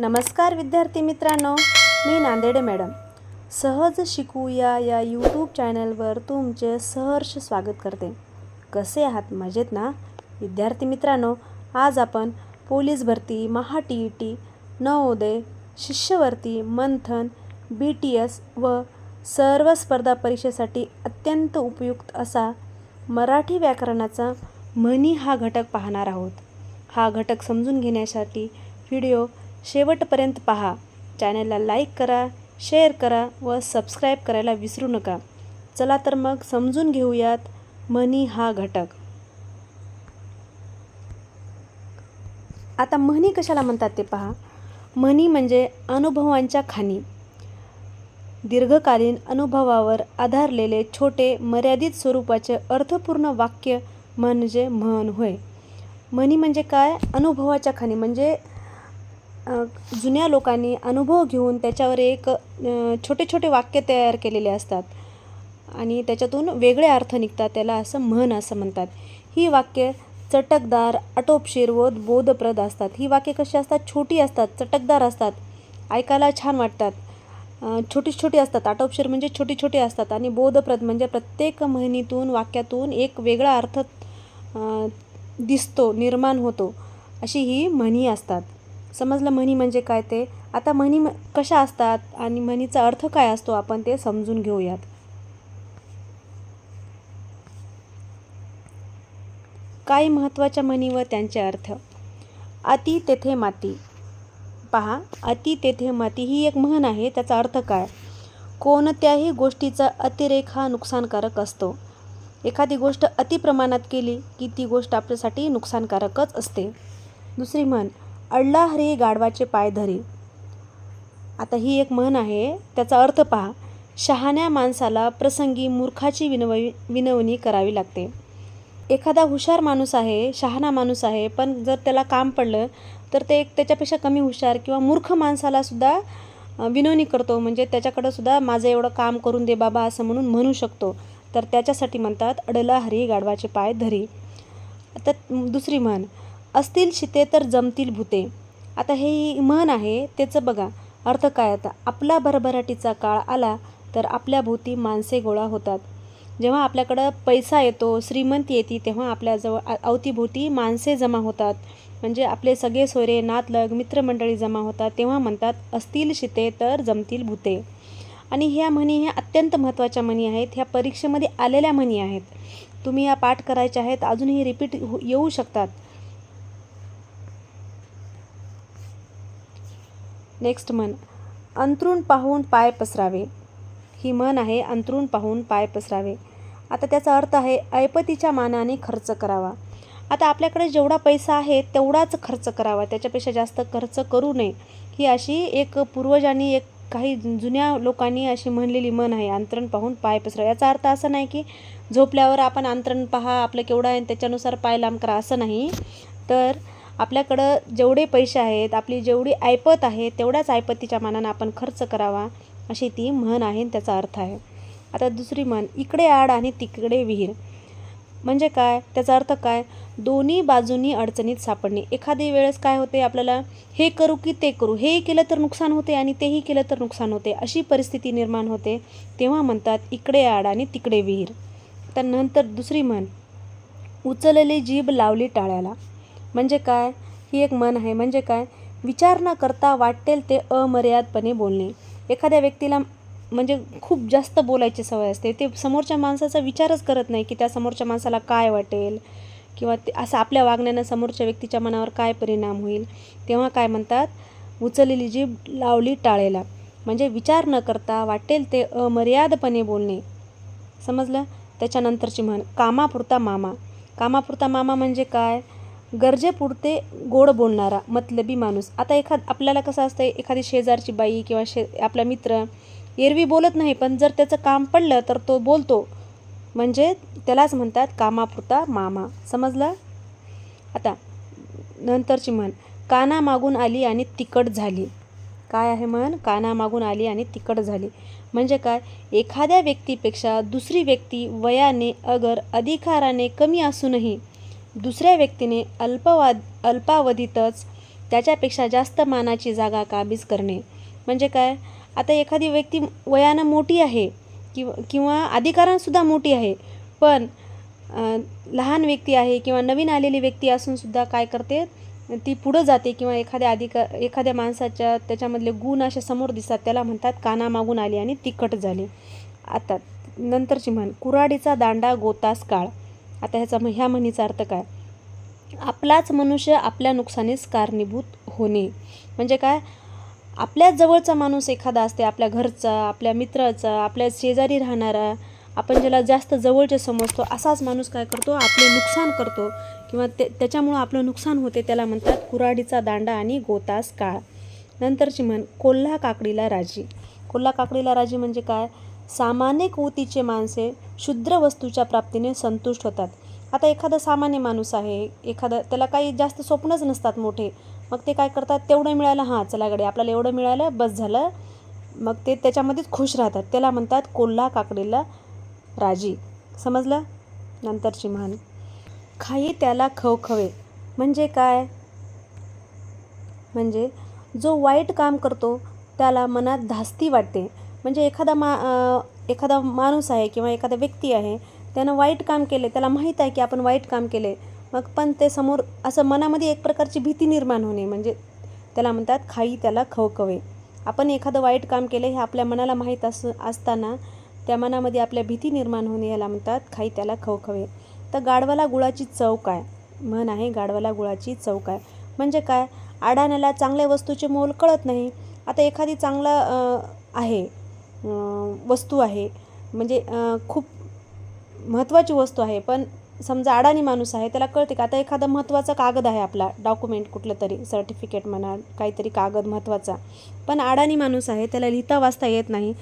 नमस्कार विद्यार्थी मित्रांनो मी नांदेडे मॅडम. सहज शिकूया या यूट्यूब चॅनलवर तुमचे सहर्ष स्वागत करते. कसे आहात? मजेत ना? विद्यार्थी मित्रांनो आज आपण पोलीस भरती Maha T E T Navodaya शिष्यवर्ती Manthan B T S व सर्व स्पर्धा परीक्षेसाठी अत्यंत उपयुक्त असा मराठी व्याकरणाचा म्हणी हा घटक पाहणार आहोत. हा घटक समजून घेण्यासाठी व्हिडिओ शेवटपर्यंत पहा. चॅनलला लाईक करा शेअर करा व सबस्क्राईब करायला विसरू नका. चला तर मग समजून घेऊयात म्हणी हा घटक. आता म्हणी कशाला म्हणतात ते पहा. म्हणी म्हणजे अनुभवांच्या खाणी. दीर्घकालीन अनुभवावर आधारलेले छोटे मर्यादित स्वरूपाचे अर्थपूर्ण वाक्य म्हणजे म्हण होय. म्हणी म्हणजे काय? अनुभवाच्या खाणी म्हणजे जुन्या लोकांनी अनुभव घेऊन त्याच्यावर एक छोटे छोटे वाक्य तयार केलेले असतात. आणि त्याच्यातून वेगळे अर्थ निघतात त्याला असं म्हण असं म्हणतात. ही वाक्य चटकदार आटोपशीर व बोधप्रद असतात. ही वाक्य कशी असतात? छोटी असतात चटकदार असतात. ऐकायला छान वाटतात. छोटी छोटी असतात. आटोपशीर म्हणजे छोटी छोटी असतात आणि बोधप्रद म्हणजे प्रत्येक म्हणीतून वाक्यातून एक वेगळा अर्थ दिसतो निर्माण होतो. अशी ही म्हणी असतात. समजलं म्हणी म्हणजे काय ते? आता म्हणी म- कशा असतात आणि म्हणीचा अर्थ काय असतो आपण ते समजून घेऊयात. काही महत्त्वाच्या म्हणी व त्यांचे अर्थ? अति तेथे माती. पहा अति तेथे माती ही एक म्हण आहे त्याचा अर्थ काय? कोणत्याही गोष्टीचा अतिरेक हा नुकसानकारक असतो. एखादी गोष्ट अति प्रमाणात केली की ती गोष्ट आपल्यासाठी नुकसानकारकच असते. दुसरी म्हण अडला हरी गाढवाचे पाय धरी. आता ही एक म्हण आहे त्याचा अर्थ पहा शहाण्या माणसाला प्रसंगी मूर्खाची विनव विनवणी करावी लागते. एखादा हुशार माणूस आहे शहाणा माणूस आहे पण जर त्याला काम पडलं तर ते एक त्याच्यापेक्षा कमी हुशार किंवा मूर्ख माणसालासुद्धा विनवणी करतो. म्हणजे त्याच्याकडं सुद्धा माझं एवढं काम करून दे बाबा असं म्हणून म्हणू शकतो. तर त्याच्यासाठी म्हणतात अडला हरी गाढवाचे पाय धरी. आता दुसरी म्हण असतील शिते तर जमतील भूते. आता हे म्हण आहे त्याचं बघा. अर्थ काय आता? आपला भरभराटीचा काळ आला तर आपल्या भोवती माणसे गोळा होतात. जेव्हा आपल्याकडं पैसा येतो श्रीमंती येते तेव्हा आपल्याजवळ अवतीभोवती माणसे जमा होतात. म्हणजे आपले सगळे सोयरे नातलग मित्रमंडळी जमा होतात. तेव्हा म्हणतात असतील शिते तर जमतील भूते. आणि ह्या म्हणी ह्या अत्यंत महत्त्वाच्या म्हणी आहेत. ह्या परीक्षेमध्ये आलेल्या म्हणी आहेत. तुम्ही या पाठ करायच्या आहेत अजूनही रिपीट हो- येऊ शकतात. नेक्स्ट म्हण. अंतरून पाहून पाय पसरावे. ही म्हण आहे अंतरून पाहून पाय पसरावे. आता त्याचा अर्थ आहे ऐपतीच्या मानाने खर्च करावा. आता आपल्याकडे जेवढा पैसा आहे तेवढाच खर्च करावा. त्याच्यापेक्षा जास्त खर्च करू नये. ही अशी एक पूर्वजांनी एक काही जुन्या लोकांनी अशी म्हणलेली मन आहे अंतरण पाहून पाय पसरावे. याचा अर्थ असा नाही की झोपल्यावर आपण अंतरण पहा आपलं केवढं आहे आणि त्याच्यानुसार पाय लांब करा असं नाही. तर आपल्याकडं जेवढे पैसे आहेत आपली जेवढी ऐपत आहे तेवढ्याच ऐपतीच्या मानानं आपण खर्च करावा अशी ती म्हण आहे त्याचा अर्थ आहे. आता दुसरी म्हण इकडे आड आणि तिकडे विहीर. म्हणजे काय? त्याचा अर्थ काय? दोन्ही बाजूनी अडचणीत सापडणे. एखादी वेळेस काय होते आपल्याला? हे करू की ते करू. हेही केलं तर नुकसान होते आणि तेही केलं तर नुकसान होते. अशी परिस्थिती निर्माण होते. तेव्हा म्हणतात इकडे आड आणि तिकडे विहीर. तर नंतर दुसरी म्हण उचललेली जीभ लावली टाळ्याला. म्हणजे काय? ही एक मन आहे. म्हणजे काय? विचार न करता वाटेल ते अमर्यादपणे बोलणे. एखाद्या व्यक्तीला म्हणजे खूप जास्त बोलायची सवय असते. ते समोरच्या माणसाचा विचारच करत नाही की त्या समोरच्या माणसाला काय वाटेल किंवा ते असं आपल्या वागण्यानं समोरच्या व्यक्तीच्या मनावर काय परिणाम होईल. तेव्हा काय म्हणतात? उचललेली जीभ लावली टाळेला. म्हणजे विचार न करता वाटेल ते अमर्यादपणे बोलणे. समजलं? त्याच्यानंतरची म्हण कामापुरता मामा. कामापुरता मामा म्हणजे काय? गरजेपुरते गोड बोलणारा मतलबी माणूस. आता एखाद आपल्याला कसं असतं एखादी शेजारची बाई किंवा शे आपला मित्र एरवी बोलत नाही पण जर त्याचं काम पडलं तर तो बोलतो. म्हणजे त्यालाच म्हणतात कामापुरता मामा. समजलं? आता नंतरची म्हण. काना मागून आली आणि तिकट झाली. काय आहे म्हण? काना मागून आली आणि तिकट झाली. म्हणजे काय? एखाद्या व्यक्तीपेक्षा दुसरी व्यक्ती वयाने अगर अधिकाराने कमी असूनही दुसऱ्या व्यक्तीने अल्पवाद अल्पावधीतच त्याच्यापेक्षा जास्त मानाची जागा काबीज करणे. म्हणजे काय? आता एखादी व्यक्ती वयानं मोठी आहे किंवा किंवा अधिकारांसुद्धा मोठी आहे पण लहान व्यक्ती आहे किंवा नवीन आलेली व्यक्ती असूनसुद्धा काय करते? ती पुढं जाते किंवा एखाद्या अधिका एखाद्या माणसाच्या त्याच्यामधले गुण असे समोर दिसतात. त्याला म्हणतात कानामागून आली आणि तिखट झाली. आता नंतरची म्हण कुऱ्हाडीचा दांडा गोतास काळ. आता ह्याचा ह्या म्हणीचा अर्थ काय? आपलाच मनुष्य आपल्या नुकसानीस कारणीभूत होणे. म्हणजे काय? आपल्याच जवळचा माणूस एखादा असते आपल्या घरचा आपल्या मित्राचा आपल्या शेजारी राहणारा आपण ज्याला जास्त जवळचे समजतो असाच माणूस काय करतो? आपले नुकसान करतो. किंवा ते त्याच्यामुळं आपलं नुकसान होते त्याला म्हणतात कुऱ्हाडीचा दांडा आणि गोतास काळ. नंतरची म्हण कोल्हा काकडीला राजी. कोल्हा काकडीला राजी म्हणजे काय? सामान्य कुवतीचे माणसे शुद्र वस्तूच्या प्राप्तीने संतुष्ट होतात. आता एखादा सामान्य माणूस आहे एखादा त्याला काही जास्त स्वप्नच नसतात मोठे. मग ते काय करतात? तेवढं मिळालं हां चला गडे आपल्याला एवढं मिळालं बस झालं. मग ते त्याच्यामध्येच खुश राहतात. त्याला म्हणतात कोल्हा काकडीला राजी. समजलं? नंतरची म्हण. खाई त्याला खवखवे. म्हणजे काय? म्हणजे जो वाईट काम करतो त्याला मनात धास्ती वाटते. म्हणजे एखादा मा एखादा माणूस आहे किंवा एखादा व्यक्ती आहे त्यानं वाईट काम केले त्याला माहीत आहे की आपण वाईट काम केले मग पण ते समोर असं मनामध्ये एक प्रकारची भीती निर्माण होणे म्हणजे त्याला म्हणतात खाई त्याला खवखवे. आपण एखादं वाईट काम केले हे आपल्या मनाला माहीत अस असताना त्या मनामध्ये आपल्या भीती निर्माण होणे याला म्हणतात खाई त्याला खवखवे. तर गाढवाला गुळाची चव काय? म्हण आहे गाढवाला गुळाची चव काय? म्हणजे काय? आडाण्याला चांगल्या वस्तूचे मोल कळत नाही. आता एखादी चांगला आहे वस्तू आहे. म्हणजे खूप महत्त्वाची वस्तू आहे. पण समजा अडाणी माणूस आहे त्याला कळते का आता एखादा महत्त्वाचा कागद आहे आपला डॉक्युमेंट कुठलं तरी सर्टिफिकेट म्हणा काहीतरी कागद महत्त्वाचा. पण अडाणी माणूस आहे त्याला लिहिता वाचता येत नाही.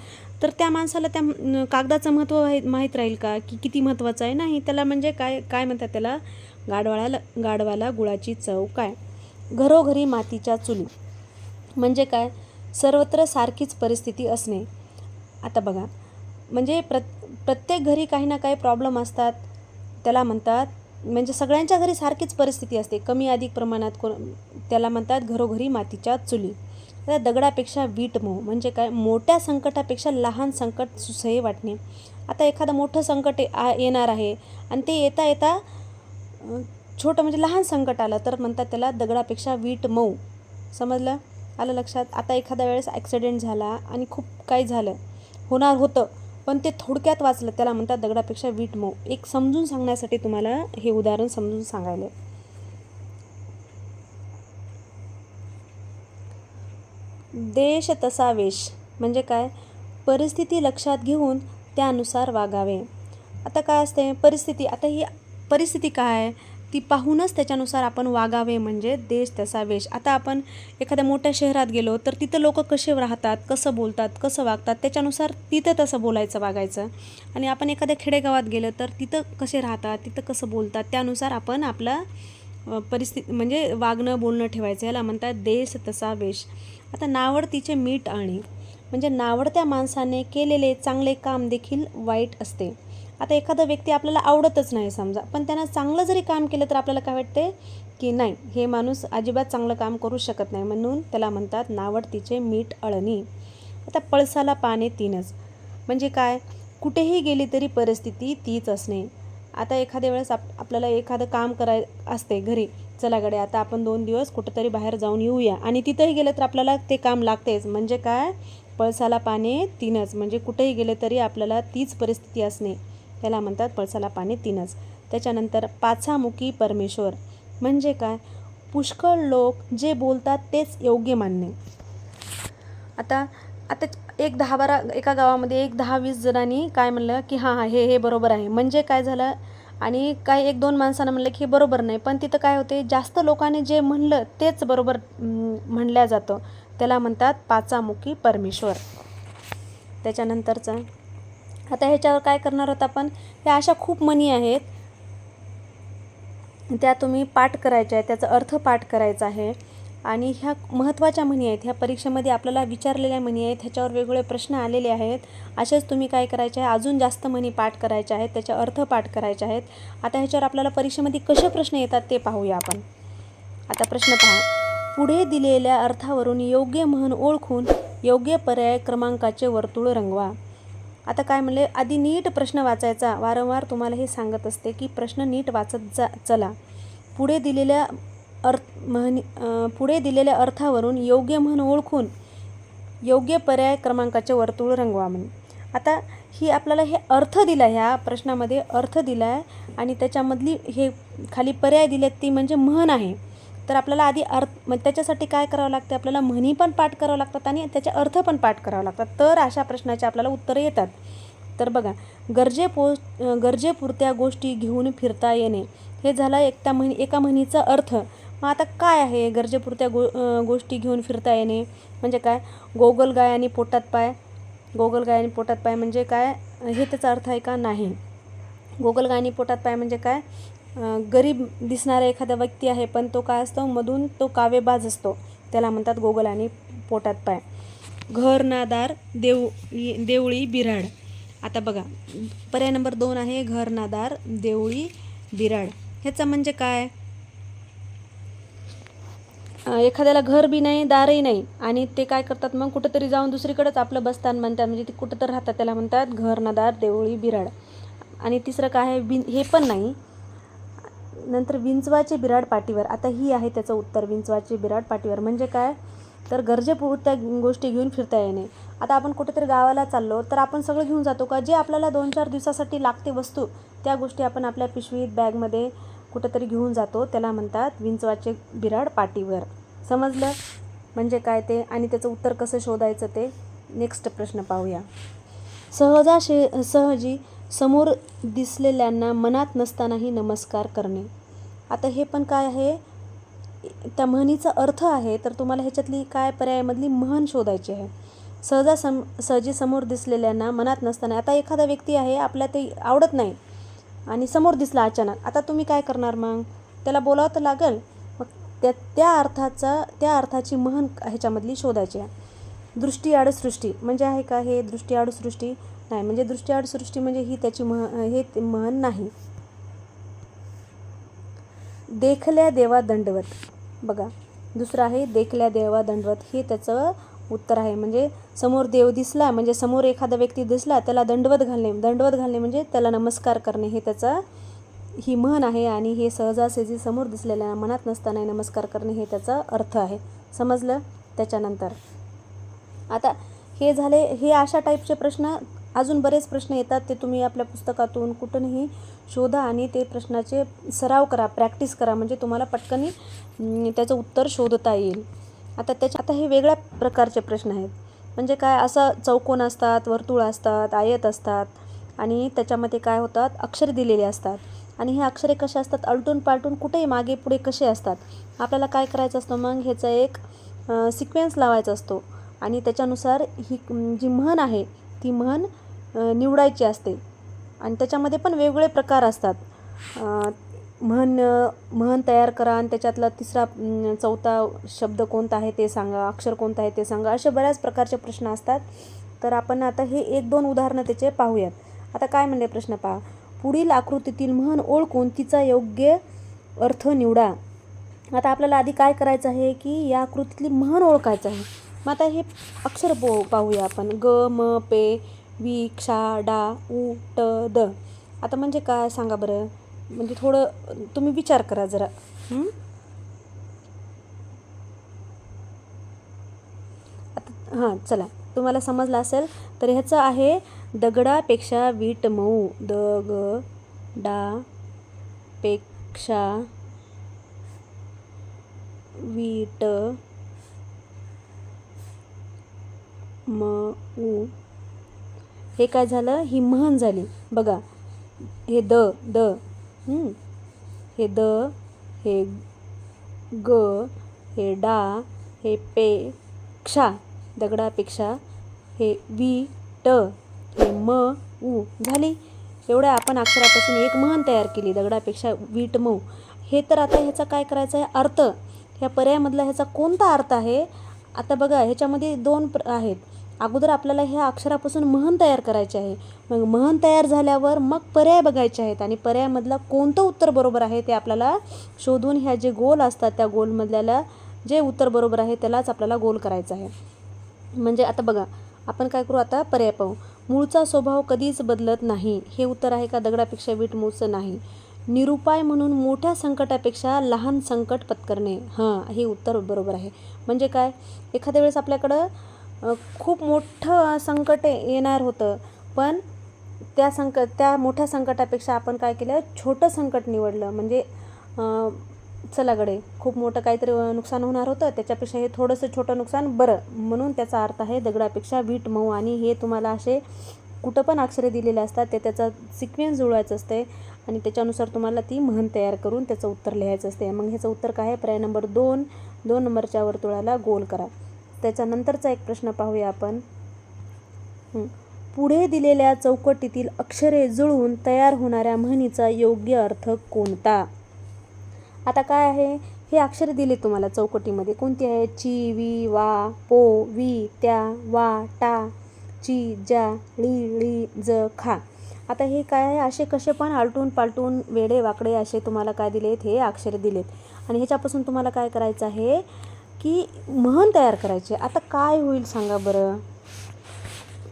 तर त्या माणसाला त्या कागदाचं महत्त्व माहीत माहीत राहील का की किती महत्त्वाचं आहे? नाही त्याला म्हणजे काय काय म्हणतात त्याला? गाडवाळाला गाडवाला गुळाची चव काय? घरोघरी मातीच्या चुली. म्हणजे काय? सर्वत्र सारखीच परिस्थिती असणे. आता बघा. म्हणजे प्र प्रत्येक घरी काही ना काही प्रॉब्लेम असतात. त्याला म्हणतात म्हणजे सगळ्यांच्या घरी सारखीच परिस्थिती असते. कमी अधिक प्रमाणात को त्याला म्हणतात घरोघरी मातीच्या चुली. आता दगडापेक्षा वीट मऊ म्हणजे काय? मोठ्या संकटापेक्षा लहान संकट सुसह्य वाटणे. आता एखादं मोठं संकट आ- येणार आहे आणि ते येता येता छोटं म्हणजे लहान संकट आलं तर म्हणतात त्याला दगडापेक्षा वीट मऊ. समजलं? आलं लक्षात? आता एखाद्या वेळेस ॲक्सिडेंट झाला आणि खूप काही झालं. होणार होतं. पण ते थोडक्यात वाचलं. त्याला म्हणतात दगडापेक्षा वीट मऊ. एक समजून सांगण्यासाठी तुम्हाला हे उदाहरण समजून सांगायला देश तसा वेश. म्हणजे काय? परिस्थिती लक्षात घेऊन त्यानुसार वागावे. आता काय असते? परिस्थिती. आता ही परिस्थिती काय? आहे ती पाहूनच त्याच्यानुसार आपण वागावे म्हणजे देश तसा वेश. आता आपण एखाद्या मोठ्या शहरात गेलो तर तिथं लोक कसे राहतात कसं बोलतात कसं वागतात त्याच्यानुसार तिथं तसं बोलायचं वागायचं. आणि आपण एखाद्या खेडेगावात गेलं तर तिथं कसे राहतात तिथं कसं बोलतात त्यानुसार आपण आपला परिस्थिती म्हणजे वागणं बोलणं ठेवायचं. याला म्हणतात देश तसा वेश. आता नावडतीचे मीठ आणि म्हणजे नावडत्या माणसाने केलेले चांगले काम देखील वाईट असते. आता एखादा व्यक्ती आपल्याला आवडतच नाही समजा पण त्यांना चांगलं जरी काम केलं तर आपल्याला काय वाटते की नाही हे माणूस अजिबात चांगलं काम करू शकत नाही म्हणून त्याला म्हणतात नावडतीचे मीठ अळणी. आता पळसाला पाने तीनच. म्हणजे काय? कुठेही गेली तरी परिस्थिती तीच असणे. आता एखाद्या वेळेस आप आपल्याला एखादं काम कराय असते घरी चला गडे आता आपण दोन दिवस कुठंतरी बाहेर जाऊन येऊया. आणि तिथंही गेलं तर आपल्याला ते काम लागतेच. म्हणजे काय? पळसाला पाने तीनच. म्हणजे कुठेही गेले तरी आपल्याला तीच परिस्थिती असणे. त्याला म्हणतात पळसाला पाणी तीनच. त्याच्यानंतर पाचामुखी परमेश्वर. म्हणजे काय? पुष्कळ लोक जे बोलतात तेच योग्य मानणे. आता आता एक दहा बारा एका गावामध्ये एक दहा वीस जणांनी काय म्हणलं की हां हां हे हे बरोबर आहे. म्हणजे काय झालं? आणि काय एक दोन माणसानं म्हणलं की हे बरोबर नाही. पण तिथं काय होते? जास्त लोकांनी जे म्हणलं तेच बरोबर म्हणलं म्हणल्या जातं. त्याला म्हणतात पाचामुखी परमेश्वर. त्याच्यानंतरचं आता ह्याच्यावर काय करणार आहोत आपण? ह्या अशा खूप म्हणी आहेत. त्या तुम्ही पाठ करायच्या आहेत. त्याचा अर्थ पाठ करायचा आहे. आणि ह्या महत्त्वाच्या म्हणी आहेत. ह्या परीक्षेमध्ये आपल्याला विचारलेल्या म्हणी आहेत. ह्याच्यावर वेगवेगळे प्रश्न आलेले आहेत. असेच तुम्ही काय करायचे आहे? अजून जास्त म्हणी पाठ करायच्या आहेत. त्याचे अर्थ पाठ करायचे आहेत. आता ह्याच्यावर आपल्याला परीक्षेमध्ये कसे प्रश्न येतात ते पाहूया आपण. आता प्रश्न पहा. पुढे दिलेल्या अर्थावरून योग्य म्हण ओळखून योग्य पर्याय क्रमांकाचे वर्तुळ रंगवा. आता काय म्हणले आधी नीट प्रश्न वाचायचा. वारंवार तुम्हाला हे सांगत असते की प्रश्न नीट वाचत जा चला. पुढे दिलेल्या अर्थ म्हणी पुढे दिलेल्या अर्थावरून योग्य म्हण ओळखून योग्य पर्याय क्रमांकाचे वर्तुळ रंगवा म्हणून आता ही आपल्याला हे अर्थ दिला ह्या प्रश्नामध्ये अर्थ दिला आहे आणि त्याच्यामधली हे खाली पर्याय दिलेत ती म्हणजे म्हण आहे. तर आपल्याला आधी अर्थ मग त्याच्यासाठी काय करावं लागते? आपल्याला म्हणी पण पाठ करावं लागतात आणि त्याचे अर्थ पण पाठ करावं लागतात. तर अशा प्रश्नाचे आपल्याला उत्तरं येतात. तर बघा गरजेपो गरजेपुरत्या गोष्टी घेऊन फिरता येणे हे झालं एक त्या म्हणी एका म्हणीचा अर्थ. मग आता काय आहे गरजेपुरत्या गो गोष्टी घेऊन फिरता येणे? म्हणजे काय? गोगल गाय आणि पोटात पाय. गोगल गाय आणि पोटात पाय म्हणजे काय? हे त्याचा अर्थ आहे का? नाही. गोगल गाय आणि पोटात पाय म्हणजे काय? गरीब दिसणारा एखादा व्यक्ती आहे पण तो काय असतो? मधून तो कावेबाज असतो. त्याला म्हणतात गोगल आणि पोटात पाय. घर नादार देव देवळी बिराड. आता बघा पर्याय नंबर दोन आहे घर नादार देवळी बिराड. ह्याचं म्हणजे काय? एखाद्याला घर बी नाही दारही नाही आणि ते काय करतात मग? कुठंतरी जाऊन दुसरीकडेच आपलं बसतान म्हणतात म्हणजे ते कुठं तर राहतात. त्याला म्हणतात घर नादार देवळी बिराड. आणि तिसरं काय आहे? बिन हे पण नाही. नंतर विंचवाचे बिराड पाटीवर आता ही आहे त्याचं उत्तर विंचवाचे बिराड पाठीवर. म्हणजे काय? तर गरजेपुरत्या गोष्टी घेऊन फिरता येणे. आता आपण कुठेतरी गावाला चाललो तर आपण सगळं घेऊन जातो का? जे आपल्याला दोन चार दिवसासाठी लागते वस्तू त्या गोष्टी आपण आपल्या पिशवीत बॅगमध्ये कुठंतरी घेऊन जातो. त्याला म्हणतात विंचवाचे बिराड पाटीवर समजलं? म्हणजे काय ते? आणि त्याचं उत्तर कसं शोधायचं ते? नेक्स्ट प्रश्न पाहूया. सहजा शे सहजी समोर दिसलेल्यांना मनात नसतानाही नमस्कार करणे. आता हे पण काय आहे? त्या म्हणीचा अर्थ आहे तर तुम्हाला ह्याच्यातली काय पर्यायामधली म्हण शोधायची आहे. सहजा सम सहजी समोर दिसलेल्यांना मनात नसताना आता एखादा व्यक्ती आहे आपल्या ते आवडत नाही आणि समोर दिसला अचानक आता तुम्ही काय करणार मग? त्याला बोलावं तर लागेल मग त्या त्या अर्थाचा त्या अर्थाची महन ह्याच्यामधली शोधायची आहे. दृष्टी सृष्टी म्हणजे आहे का हे दृष्टी सृष्टी? नाही म्हणजे दृष्टी सृष्टी म्हणजे ही त्याची मह हे ते नाही. देखल्या देवा दंडवत. बघा दुसरं आहे देखल्या देवा दंडवत. हे त्याचं उत्तर आहे. म्हणजे समोर देव दिसला म्हणजे समोर एखादा व्यक्ती दिसला त्याला दंडवत घालणे दंडवत घालणे म्हणजे त्याला नमस्कार करणे. हे त्याचा ही म्हण आहे आणि हे सहजासहजी समोर दिसलेल्या मनात नसताना नमस्कार करणे हे त्याचा अर्थ आहे. समजलं? त्याच्यानंतर. आता हे झाले हे अशा टाईपचे प्रश्न अजून बरेच प्रश्न येतात ते तुम्ही आपल्या पुस्तकातून कुठूनही शोधा आणि ते प्रश्नाचे सराव करा प्रॅक्टिस करा म्हणजे तुम्हाला पटकनी त्याचं उत्तर शोधता येईल. आता त्याच्या आता हे वेगळ्या प्रकारचे प्रश्न आहेत. म्हणजे काय असं चौकोन असतात वर्तुळ असतात आयत असतात आणि त्याच्यामध्ये काय होतात अक्षरे दिलेले असतात. आणि हे अक्षरे कसे असतात अलटून पालटून कुठेही मागे पुढे कसे असतात? आपल्याला काय करायचं असतं? मग ह्याचा एक सिक्वेन्स लावायचा असतो. आणि त्याच्यानुसार ही जी म्हण आहे ती म्हण निवडायची असते. आणि त्याच्यामध्ये पण वेगवेगळे प्रकार असतात. म्हण म्हण तयार करा आणि त्याच्यातला तिसरा चौथा शब्द कोणता आहे ते सांगा अक्षर कोणता आहे ते सांगा असे बऱ्याच प्रकारचे प्रश्न असतात. तर आपण आता हे एक दोन उदाहरणं त्याचे पाहूयात. आता काय म्हणले प्रश्न पहा. पुढील आकृतीतील म्हण ओळखून तिचा योग्य अर्थ निवडा. आता आपल्याला आधी काय करायचं आहे की या आकृतीतली म्हण ओळखायचं आहे. मग आता हे अक्षर पो पाहूया आपण. ग म पे वी क्षा डा उ ट द. आता म्हणजे काय सांगा बरं? म्हणजे थोडं तुम्ही विचार करा जरा. आता हां चला. तुम्हाला समजलं असेल तर ह्याचं आहे दगडापेक्षा वीट मऊ. द ग डा पेक्षा वीट मऊ. हे काय झालं? ही म्हण झाली. बघा. हे द द. हे द हे ग हे डा हे पे क्षा. दगडापेक्षा हे वी ट हे म उ. झाली. एवढ्या आपण अक्षरापासून एक म्हण तयार केली. दगडापेक्षा वीट मऊ. हे तर आता ह्याचा काय करायचं आहे? अर्थ. ह्या पर्यायामधला ह्याचा कोणता अर्थ आहे? आता बघा ह्याच्यामध्ये दोन प्र आहेत. अगोदर आपल्याला ह्या अक्षरापासून महन तयार करायचे आहे. मग महन तयार झाल्यावर मग पर्याय बघायचे आहेत आणि पर्यायामधला कोणतं उत्तर बरोबर आहे ते आपल्याला शोधून ह्या जे गोल असतात त्या गोलमधल्याला जे उत्तर बरोबर आहे त्यालाच आपल्याला गोल करायचं आहे. म्हणजे आता बघा आपण काय करू आता? पर्याय पाहू. मूळचा स्वभाव कधीच बदलत नाही. हे उत्तर आहे का? दगडापेक्षा वीट मूळचं नाही. निरुपाय म्हणून मोठ्या संकटापेक्षा लहान संकट पत्करणे. हां हे उत्तर बरोबर आहे. म्हणजे काय? एखाद्या वेळेस आपल्याकडं खूप मोठं संकट येणार होतं. पण त्या संकट त्या मोठ्या संकटापेक्षा आपण काय केलं? छोटं संकट निवडलं. म्हणजे चलाकडे चला गडे खूप मोठं काहीतरी नुकसान होणार होतं. त्याच्यापेक्षा हे थोडंसं छोटं नुकसान बरं. म्हणून त्याचा अर्थ आहे दगडापेक्षा वीट मऊ. आणि हे तुम्हाला असे कुठं पण अक्षरे दिलेले असतात ते त्याचा सिक्वेन्स जुळवायचं असते आणि त्याच्यानुसार तुम्हाला ती म्हण तयार करून त्याचं उत्तर लिहायचं असते मग ह्याचं उत्तर काय आहे? पर्याय नंबर दोन. दोन नंबरच्या वर्तुळाला गोल करा. त्याच्यानंतरचा एक प्रश्न पाहूया आपण. पुढे दिलेल्या चौकटीतील अक्षरे जुळवून तयार होणाऱ्या म्हणीचा योग्य अर्थ कोणता? आता काय आहे? हे अक्षरे दिले तुम्हाला चौकटीमध्ये. कोणती आहे? ची वी वा पो वी त्या वा टा ची जा ळी ळी ज खा. आता हे काय आहे? असे कसे पण आलटून पालटून वेडे वाकडे असे तुम्हाला काय दिलेत? हे अक्षरे दिलेत. आणि ह्याच्यापासून तुम्हाला काय करायचं आहे? की म्हण तयार करायचे. आता काय होईल सांगा बरं.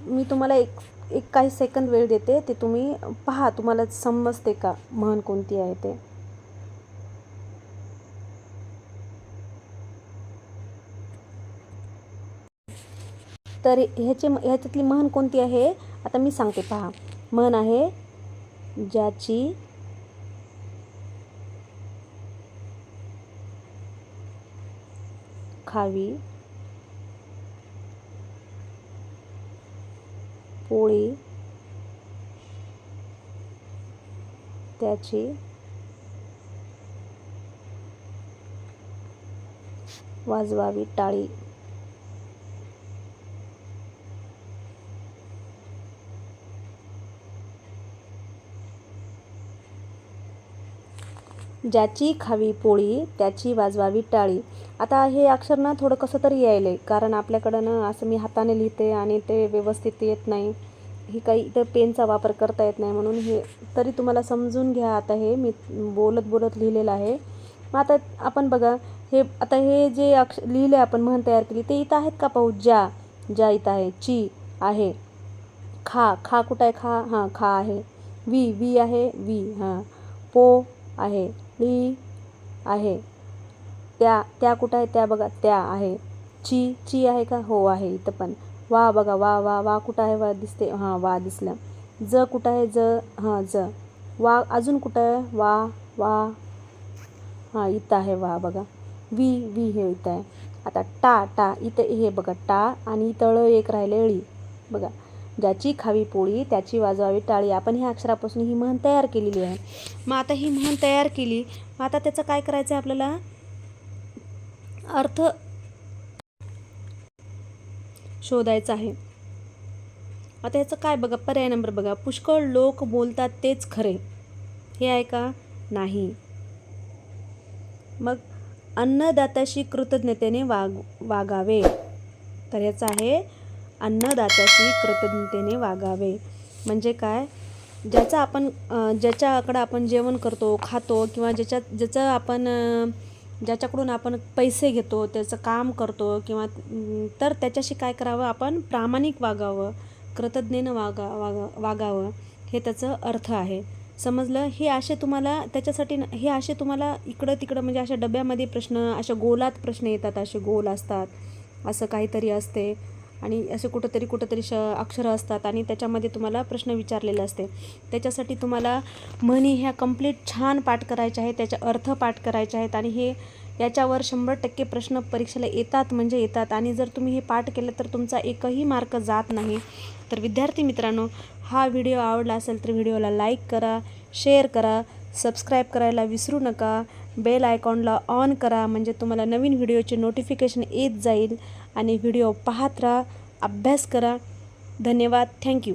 मी तुम्हाला एक एक काही सेकंद वेळ देते ते तुम्ही पहा तुम्हाला समजते का म्हण कोणती आहे ते. तर ह्याचे ह्याच्यातली म्हण कोणती आहे? आता मी सांगते पहा. म्हण आहे ज्याची खावी. पोळी. त्याची. वाजवावी टाळी. ज्याची खावी पोळी त्याची वाजवावी टाळी. आता हे अक्षर ना थोडं कसं तरी यायले. कारण आपल्याकडं ना असं मी हाताने लिहिते आणि ते व्यवस्थित येत नाही. ही काही इथं पेनचा वापर करता येत नाही म्हणून हे तरी तुम्हाला समजून घ्या. आता हे मी बोलत बोलत लिहिलेलं आहे. मग आता आपण बघा हे आता हे जे अक्ष लिहिले आपण म्हण तयार केली ते इथं आहेत का पाहू? ज्या ज्या इथं आहे. ची आहे. खा खा कुठं आहे? खा हां खा आहे. वी वी आहे वी हां. पो आहे ली आहे. त्या त्या कुठं आहे? त्या बघा त्या आहे. ची ची आहे का? हो आहे इथं पण. वा बघा वा वा वा कुठं आहे? वा दिसते. हां वा दिसलं. ज कुठं आहे? ज हां ज. वा अजून कुठं आहे? वा वा. हां इथं आहे वा बघा. वी वी हे इथं आहे. आता टा टा इथं हे बघा टा आणि तळ एक राहिले ळी. बघा ज्याची खावी पोळी त्याची वाजवावी टाळी. आपण ह्या अक्षरापासून ही म्हण तयार केलेली आहे. मग आता ही म्हण तयार केली. मग आता त्याचं काय करायचं आहे आपल्याला? अर्थ शोधायचा आहे. आता ह्याचं काय बघा पर्याय नंबर बघा. पुष्कळ लोक बोलतात तेच खरे. हे आहे का? नाही. मग अन्नदात्याशी कृतज्ञतेने वाग वागावे. तर ह्याचं आहे अन्नदात्याशी कृतज्ञतेने वागावे. म्हणजे काय? ज्याचा आपण ज्याच्याकडं आपण जेवण करतो खातो किंवा ज्याच्यात ज्याचं आपण ज्याच्याकडून आपण पैसे घेतो त्याचं काम करतो किंवा तर त्याच्याशी काय करावं? आपण प्रामाणिक वागावं कृतज्ञेनं वागा वागा वागावं हे त्याचं अर्थ आहे. समजलं? हे असे तुम्हाला त्याच्यासाठी हे असे तुम्हाला इकडं तिकडं म्हणजे अशा डब्यामध्ये प्रश्न अशा गोलात प्रश्न येतात असे गोल असतात असं काहीतरी असते. आणि असे कुठंतरी कुठंतरी श अक्षरं असतात आणि त्याच्यामध्ये तुम्हाला प्रश्न विचारलेले असते. त्याच्यासाठी तुम्हाला म्हणी ह्या कंप्लीट छान पाठ करायच्या आहेत त्याचे अर्थ पाठ करायचे आहेत आणि हे याच्यावर शंभर टक्के प्रश्न परीक्षेला येतात म्हणजे येतात आणि जर तुम्ही हे पाठ केलं तर तुमचा एकही मार्क जात नाही. तर विद्यार्थी मित्रांनो हा व्हिडिओ आवडला असेल तर व्हिडिओला लाईक करा शेअर करा सबस्क्राईब करायला विसरू नका बेल आयकॉनला ऑन करा म्हणजे तुम्हाला नवीन व्हिडिओचे नोटिफिकेशन येत जाईल. आणि व्हिडिओ पाहत राहा. अभ्यास करा. धन्यवाद. थँक्यू